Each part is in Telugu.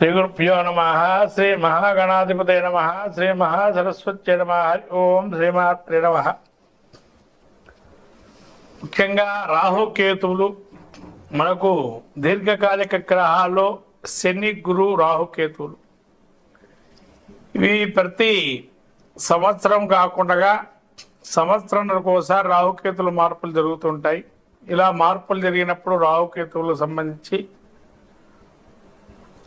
శ్రీ గురుభ్యో నమ శ్రీ మహాగణాధిపతే నమ శ్రీ మహాసరస్వత్యై నమ హరి ఓం శ్రీమాత్రే నమ. ముఖ్యంగా రాహుకేతువులు మనకు దీర్ఘకాలిక గ్రహాల్లో శని గురు రాహుకేతువులు. ఇవి ప్రతి సంవత్సరం కాకుండా సంవత్సరానికి ఒకసారి రాహుకేతులు మార్పులు జరుగుతుంటాయి. ఇలా మార్పులు జరిగినప్పుడు రాహుకేతువులకు సంబంధించి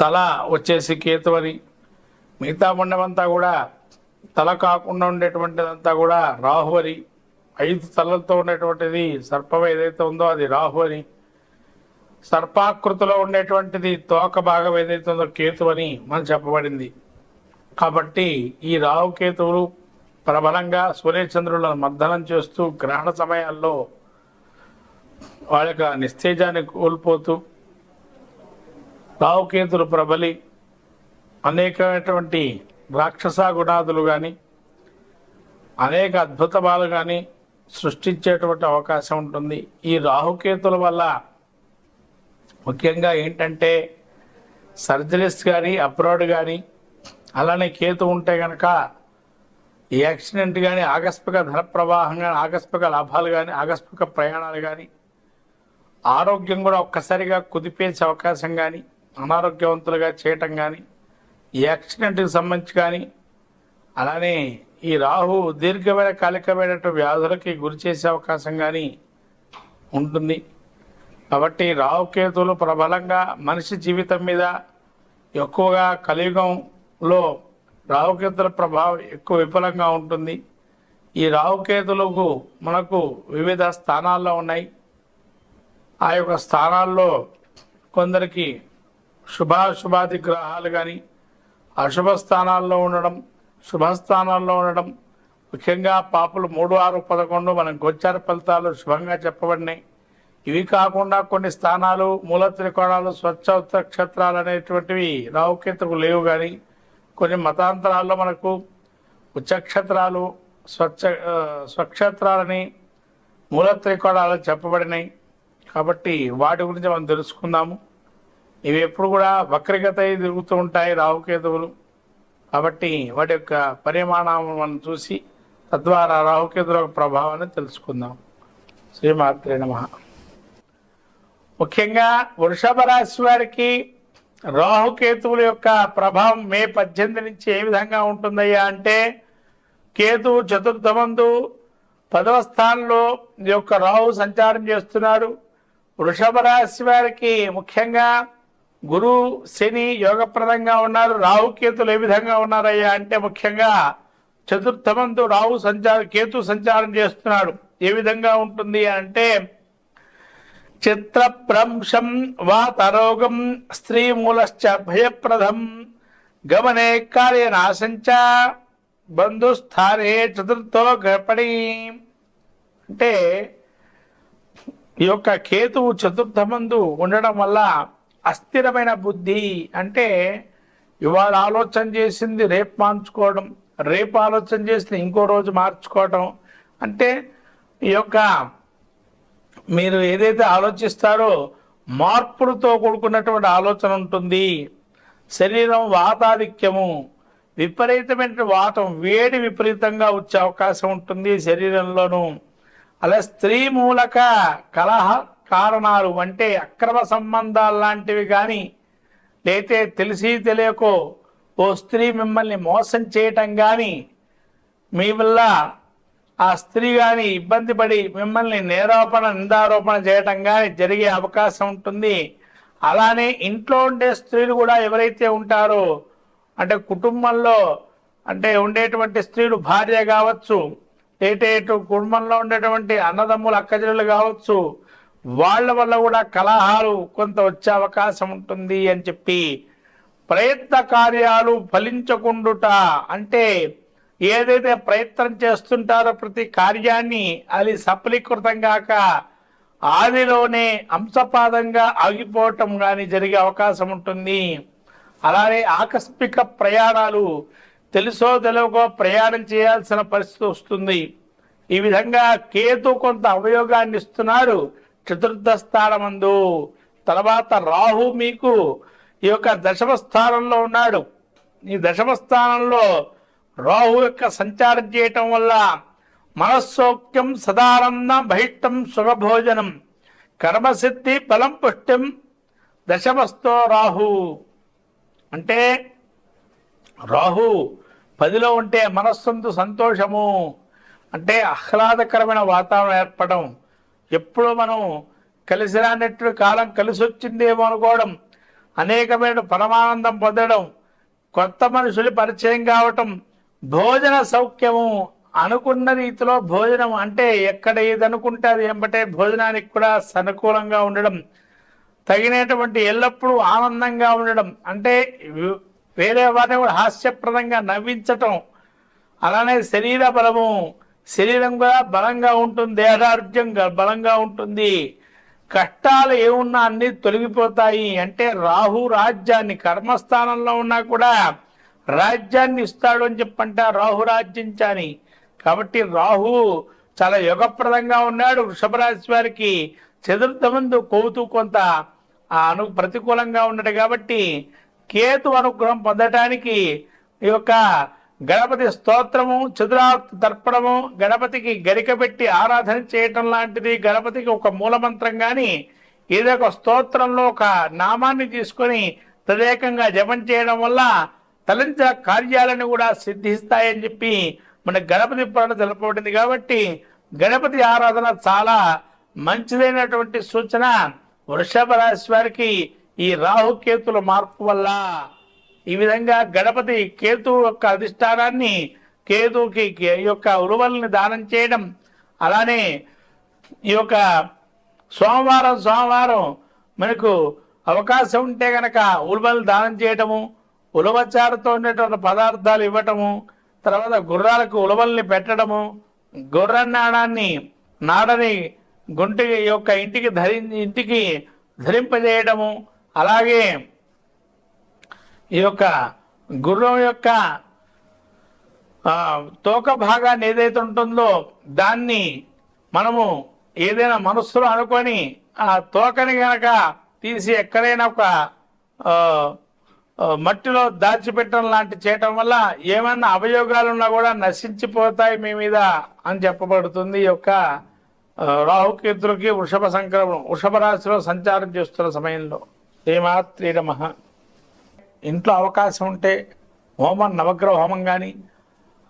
తల వచ్చేసి కేతు అని మిగతా ఉండమంతా కూడా తల కాకుండా ఉండేటువంటిదంతా కూడా రాహు అని ఐదు తలలతో ఉండేటువంటిది సర్పం ఏదైతే ఉందో అది రాహు అని సర్పాకృతిలో ఉండేటువంటిది తోక భాగం ఏదైతే ఉందో కేతు అని మనం చెప్పబడింది. కాబట్టి ఈ రాహు కేతువులు ప్రబలంగా సూర్యచంద్రులను మర్దనం చేస్తూ గ్రహణ సమయాల్లో వాళ్ళ యొక్క నిస్తేజాన్ని కోల్పోతూ రావుకేతులు ప్రబలి అనేకమైనటువంటి రాక్షస గుణాదులు కానీ అనేక అద్భుతాలు కానీ సృష్టించేటువంటి అవకాశం ఉంటుంది. ఈ రాహుకేతుల వల్ల ముఖ్యంగా ఏంటంటే సర్జరీస్ కానీ అబ్రాడ్ కానీ అలానే కేతు ఉంటే కనుక ఈ యాక్సిడెంట్ కానీ ఆకస్మిక ధన ప్రవాహం కానీ ఆకస్మిక లాభాలు కానీ ఆకస్మిక ప్రయాణాలు కానీ ఆరోగ్యం కూడా ఒక్కసారిగా కుదిపేసే అవకాశం కానీ అనారోగ్యవంతులుగా చేయటం కానీ ఈ యాక్సిడెంట్కి సంబంధించి కానీ అలానే ఈ రాహు దీర్ఘమైన కాలికమైనటువంటి వ్యాధులకి గురి చేసే అవకాశం కానీ ఉంటుంది. కాబట్టి రాహుకేతువులు ప్రబలంగా మనిషి జీవితం మీద ఎక్కువగా కలియుగంలో రాహుకేతుల ప్రభావం ఎక్కువ విఫలంగా ఉంటుంది. ఈ రాహుకేతులకు మనకు వివిధ స్థానాల్లో ఉన్నాయి. ఆ యొక్క స్థానాల్లో కొందరికి శుభాశుభాది గ్రహాలు కానీ అశుభ స్థానాల్లో ఉండడం శుభస్థానాల్లో ఉండడం ముఖ్యంగా పాపులు మూడు ఆరు పదకొండు మనం గోచార ఫలితాలు శుభంగా చెప్పబడినాయి ఇవి కాకుండా కొన్ని స్థానాలు మూల త్రికోణాలు స్వచ్ఛ క్షేత్రాలు అనేటువంటివి రావుకేతుకు లేవు కానీ కొన్ని మతాంతరాల్లో మనకు ఉచ్చక్షేత్రాలు స్వచ్ఛ స్వక్షేత్రాలని మూల త్రికోణాలు చెప్పబడినాయి కాబట్టి వాటి గురించి మనం తెలుసుకుందాము. ఇవి ఎప్పుడు కూడా వక్రగత తిరుగుతూ ఉంటాయి రాహుకేతువులు. కాబట్టి వాటి యొక్క పరిమాణాలను మనం చూసి తద్వారా రాహుకేతుల ప్రభావాన్ని తెలుసుకుందాం. శ్రీమాత్రే నమ. ముఖ్యంగా వృషభ రాశి వారికి రాహుకేతువుల యొక్క ప్రభావం మే పద్దెనిమిది నుంచి ఏ విధంగా ఉంటుందయ్యా అంటే కేతు చతుర్థమందు పదవ స్థానంలో ఈ యొక్క రాహు సంచారం చేస్తున్నారు. వృషభ రాశి వారికి ముఖ్యంగా గురు శని యోగప్రదంగా ఉన్నారు రాహు కేతులు ఏ విధంగా ఉన్నారయ్యా? అంటే ముఖ్యంగా చతుర్థమందు రాహు సంచార కేతు సంచారం చేస్తున్నాడు. ఏ విధంగా ఉంటుంది అంటే చిత్రప్రంశం వాతరోగం స్త్రీమూలశ్చ భయప్రదం గమనే కార్య నాశంచ బంధుస్థానే చతుర్థో గపడి అంటే ఈ యొక్క కేతువు చతుర్థమందు ఉండడం వల్ల అస్థిరమైన బుద్ధి అంటే ఇవాళ ఆలోచన చేసింది రేపు మార్చుకోవడం రేపు ఆలోచన చేసింది ఇంకో రోజు మార్చుకోవడం. అంటే ఈ యొక్క మీరు ఏదైతే ఆలోచిస్తారో మార్పులతో కూడుకున్నటువంటి ఆలోచన ఉంటుంది. శరీరం వాతాధిక్యము విపరీతమైన వాతం వేడి విపరీతంగా వచ్చే అవకాశం ఉంటుంది శరీరంలోనూ. అలా స్త్రీ మూలక కలహ కారణాలు అంటే అక్రమ సంబంధాలు లాంటివి కానీ లేతే తెలిసి తెలియకో ఓ స్త్రీ మిమ్మల్ని మోసం చేయటం కానీ మీ వల్ల ఆ స్త్రీ కానీ ఇబ్బంది పడి మిమ్మల్ని నేరారోపణ నిందారోపణ చేయటం కానీ జరిగే అవకాశం ఉంటుంది. అలానే ఇంట్లో ఉండే స్త్రీలు కూడా ఎవరైతే ఉంటారో అంటే కుటుంబంలో అంటే ఉండేటువంటి స్త్రీలు భార్య కావచ్చు ఏటేటు కుటుంబంలో ఉండేటువంటి అన్నదమ్ములు అక్కజనులు కావచ్చు వాళ్ళ వల్ల కూడా కలహాలు కొంత వచ్చే అవకాశం ఉంటుంది అని చెప్పి ప్రయత్న కార్యాలు ఫలించకుండుట అంటే ఏదైతే ప్రయత్నం చేస్తుంటారో ప్రతి కార్యాన్ని అది సఫలీకృతం కాక ఆదిలోనే అంశపాదంగా ఆగిపోవటం కానీ జరిగే అవకాశం ఉంటుంది. అలానే ఆకస్మిక ప్రయాణాలు తెలుసో తెలియకో ప్రయాణం చేయాల్సిన పరిస్థితి వస్తుంది. ఈ విధంగా కేతు కొంత అవయోగాన్ని ఇస్తున్నారు. చతుర్థ స్థానమందు తర్వాత రాహు మీకు ఈ యొక్క దశమ స్థానంలో ఉన్నాడు. ఈ దశమ స్థానంలో రాహు యొక్క సంచారం చేయటం వల్ల మనస్సౌక్యం సదానందం బహిష్టం శుభభోజనం కర్మసిద్ధి బలం పుష్టిం దశమస్తో రాహు. అంటే రాహు పదిలో ఉంటే మనస్సంతు సంతోషము అంటే ఆహ్లాదకరమైన వాతావరణం ఏర్పడడం ఎప్పుడు మనం కలిసి రానట్టు కాలం కలిసి వచ్చిందేమో అనుకోవడం అనేకమైన పరమానందం పొందడం కొత్త మనుషులు పరిచయం కావటం భోజన సౌఖ్యము అనుకున్న రీతిలో భోజనం అంటే ఎక్కడ ఏది అనుకుంటే అది ఎంబటే భోజనానికి కూడా సనుకూలంగా ఉండడం తగినటువంటి ఎల్లప్పుడూ ఆనందంగా ఉండడం అంటే వేరే వారిని కూడా హాస్యప్రదంగా నవ్వించటం అలానే శరీర బలము శరీరం కూడా బలంగా ఉంటుంది దేహారోగ్యం బలంగా ఉంటుంది. కష్టాలు ఏమున్నా అన్ని తొలగిపోతాయి. అంటే రాహు రాజ్యాన్ని కర్మస్థానంలో ఉన్నా కూడా రాజ్యాన్ని ఇస్తాడు అని చెప్పంట రాహు రాజ్యించాని కాబట్టి రాహు చాలా యోగప్రదంగా ఉన్నాడు. వృషభ రాశి వారికి చతుర్థ ముందు కోతు కొంత ఆ అను ప్రతికూలంగా ఉన్నాడు కాబట్టి కేతు అనుగ్రహం పొందటానికి ఈ యొక్క గణపతి స్తోత్రము చతురార్తి తర్పణము గణపతికి గరిక పెట్టి ఆరాధన చేయటం లాంటిది గణపతికి ఒక మూలమంత్రం గాని ఏదో ఒక స్తోత్రంలో ఒక నామాన్ని తీసుకొని తదేకంగా జపం చేయడం వల్ల తలంచిన కార్యాలను కూడా సిద్ధిస్తాయని చెప్పి మన గణపతి పురాణం తెలపబడింది కాబట్టి గణపతి ఆరాధన చాలా మంచిదైనటువంటి సూచన. వృషభ రాశి వారికి ఈ రాహుకేతుల మార్పు వల్ల. ఈ విధంగా గణపతి కేతు యొక్క అధిష్టానాన్ని కేతుకి కే- ఈ యొక్క ఉరువల్ని దానం చేయడం అలానే ఈ యొక్క సోమవారం సోమవారం మనకు అవకాశం ఉంటే గనక ఉలువలు దానం చేయటము ఉలవచారుతో ఉండేటువంటి పదార్థాలు ఇవ్వటము తర్వాత గుర్రాలకు ఉలవల్ని పెట్టడము గుర్ర నాణాన్ని నాడని గుంటి యొక్క ఇంటికి ధరి ఇంటికి ధరింపజేయడము అలాగే ఈ యొక్క గుర్రం యొక్క తోక భాగాన్ని ఏదైతే ఉంటుందో దాన్ని మనము ఏదైనా మనస్సులో అనుకొని ఆ తోకని గనక తీసి ఎక్కడైనా ఒక మట్టిలో దాచిపెట్టడం లాంటి చేయటం వల్ల ఏమైనా అవయోగాలు ఉన్నా కూడా నశించిపోతాయి మీ మీద అని చెప్పబడుతుంది ఈ యొక్క రాహుకేతులకి వృషభ సంక్రమణం వృషభ రాశిలో సంచారం చేస్తున్న సమయంలో. శ్రీమాత్రీ నమః. ఇంట్లో అవకాశం ఉంటే హోమం నవగ్రహ హోమం కానీ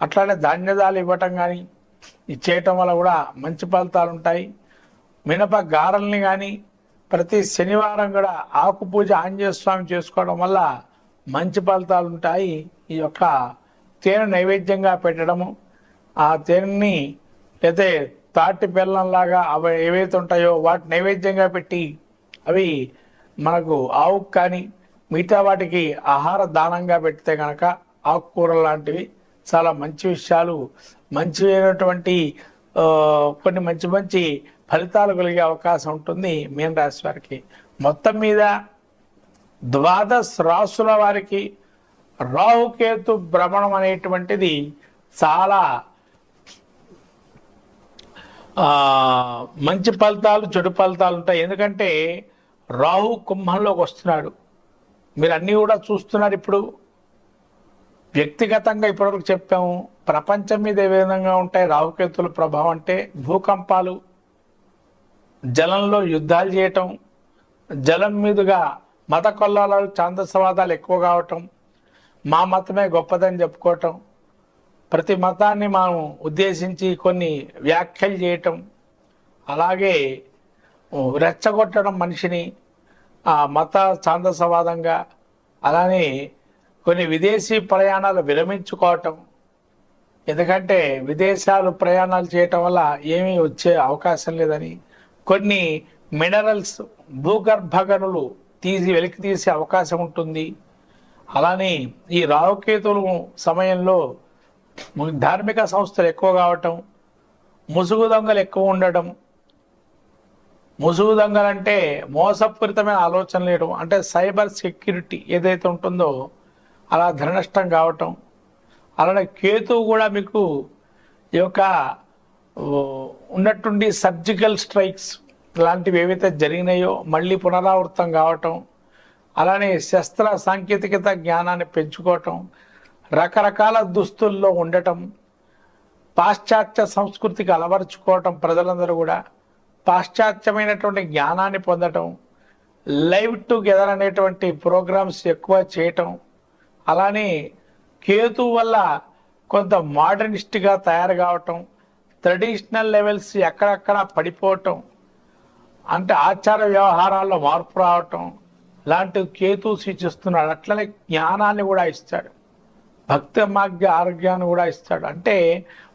అట్లానే ధాన్యదాలు ఇవ్వటం కానీ ఇచ్చేయటం వల్ల కూడా మంచి ఫలితాలు ఉంటాయి. మినప గారెల్ని కానీ ప్రతి శనివారం కూడా ఆకు పూజ ఆంజనేయ స్వామి చేసుకోవడం వల్ల మంచి ఫలితాలు ఉంటాయి. ఈ యొక్క తేనె నైవేద్యంగా పెట్టడము ఆ తేనెని లేదా తాటి బెల్లంలాగా అవి ఏవైతే ఉంటాయో వాటి నైవేద్యంగా పెట్టి అవి మనకు ఆవుకు కానీ మిగతా వాటికి ఆహార దానంగా పెడితే కనుక ఆకుకూరలు లాంటివి చాలా మంచి విషయాలు మంచి అయినటువంటి కొన్ని మంచి మంచి ఫలితాలు కలిగే అవకాశం ఉంటుంది మీనరాశి వారికి. మొత్తం మీద ద్వాదశ రాసుల వారికి రాహుకేతు భ్రమణం అనేటువంటిది చాలా మంచి ఫలితాలు చెడు ఫలితాలు ఉంటాయి. ఎందుకంటే రాహు కుంభంలోకి వస్తున్నాడు. మీరు అన్నీ కూడా చూస్తున్నారు ఇప్పుడు. వ్యక్తిగతంగా ఇప్పటివరకు చెప్పాము ప్రపంచం మీద ఏ విధంగా ఉంటాయి రాహుకేతుల ప్రభావం అంటే భూకంపాలు జలంలో యుద్ధాలు చేయటం జలం మీదుగా మత కొల్లాలు ఛాందసవాదాలు ఎక్కువ కావటం మా మతమే గొప్పదని చెప్పుకోవటం ప్రతి మతాన్ని మనం ఉద్దేశించి కొన్ని వ్యాఖ్యలు చేయటం అలాగే రెచ్చగొట్టడం మనిషిని ఆ మత ఛాందసవాదంగా అలానే కొన్ని విదేశీ ప్రయాణాలు విరమించుకోవటం. ఎందుకంటే విదేశాలు ప్రయాణాలు చేయటం వల్ల ఏమీ వచ్చే అవకాశం లేదని కొన్ని మినరల్స్ భూగర్భ గనులు తీసి వెలికి తీసే అవకాశం ఉంటుంది. అలానే ఈ రావుకేతులు సమయంలో ధార్మిక సంస్థలు ఎక్కువ కావటం ముసుగు దొంగలు ఎక్కువ ఉండటం ముసుగు దొంగలంటే మోసపూరితమైన ఆలోచనలు లేయడం అంటే సైబర్ సెక్యూరిటీ ఏదైతే ఉంటుందో అలా ధన నష్టం కావటం. అలానే కేతువు కూడా మీకు ఈ యొక్క ఉన్నట్టుండి సర్జికల్ స్ట్రైక్స్ లాంటివి ఏవైతే జరిగినాయో మళ్ళీ పునరావృతం కావటం అలానే శస్త్ర సాంకేతికత జ్ఞానాన్ని పెంచుకోవటం రకరకాల దుస్తుల్లో ఉండటం పాశ్చాత్య సంస్కృతికి అలవరుచుకోవటం ప్రజలందరూ కూడా. పాశ్చాత్యమైనటువంటి జ్ఞానాన్ని పొందటం లైవ్ టుగెదర్ అనేటువంటి ప్రోగ్రామ్స్ ఎక్కువ చేయటం అలానే కేతు వల్ల కొంత మోడర్నిస్ట్గా తయారు కావటం ట్రెడిషనల్ లెవెల్స్ ఎక్కడెక్కడ పడిపోవటం అంటే ఆచార వ్యవహారాల్లో మార్పు రావటం లాంటి కేతు సూచిస్తున్నాడు. అట్లనే జ్ఞానాన్ని కూడా ఇస్తాడు. భక్తి మార్గ ఆరోగ్యాన్ని కూడా ఇస్తాడు. అంటే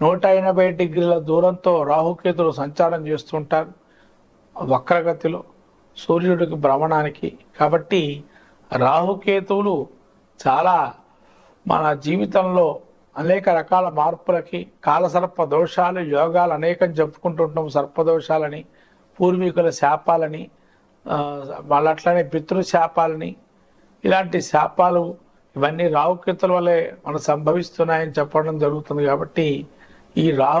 నూట ఎనభై డిగ్రీల దూరంతో రాహుకేతులు సంచారం చేస్తుంటారు. వక్రగతిలో సూర్యుడికి భ్రమణానికి. కాబట్టి రాహుకేతువులు చాలా మన జీవితంలో అనేక రకాల మార్పులకి కాలసర్ప దోషాలు యోగాలు అనేకం చెప్పుకుంటుంటాం సర్పదోషాలని పూర్వీకుల శాపాలని వాళ్ళు వాళ్ళ అట్లనే పితృ శాపాలని ఇలాంటి శాపాలు ఇవన్నీ రాహుకేతుల వల్లే మనం సంభవిస్తున్నాయని చెప్పడం జరుగుతుంది కాబట్టి ఈ రాహు